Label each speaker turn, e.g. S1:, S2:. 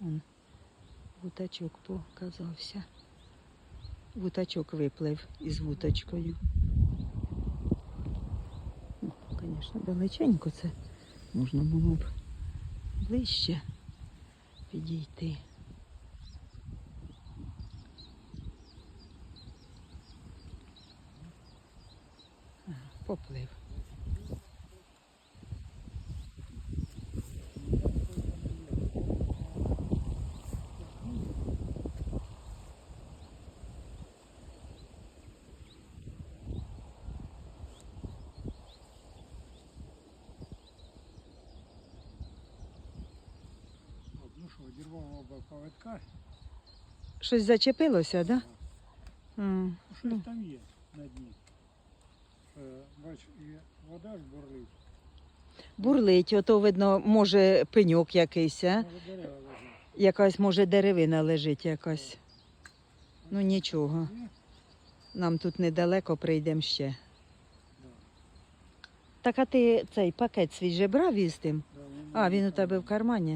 S1: Он, вутачок показався. Вутачок виплив із вуточкою. Ну, Звісно, далеченько це можна було б ближче підійти. Поплив.
S2: Ну що, одірвав оба поводка.
S1: Щось зачепилося, так? Да? М,
S2: щось
S1: Ну.
S2: там є на дні. Е, Бач, і вода ж бурлить.
S1: Бурлить, ото видно, може пеньок якийсь, а?
S2: Може дерева лежать.
S1: якась може деревина лежить якась. Ну нічого, нам тут недалеко прийдемо ще. Так а ти цей пакет свій же брав із тим?
S2: Да,
S1: А, він у тебе в кармані.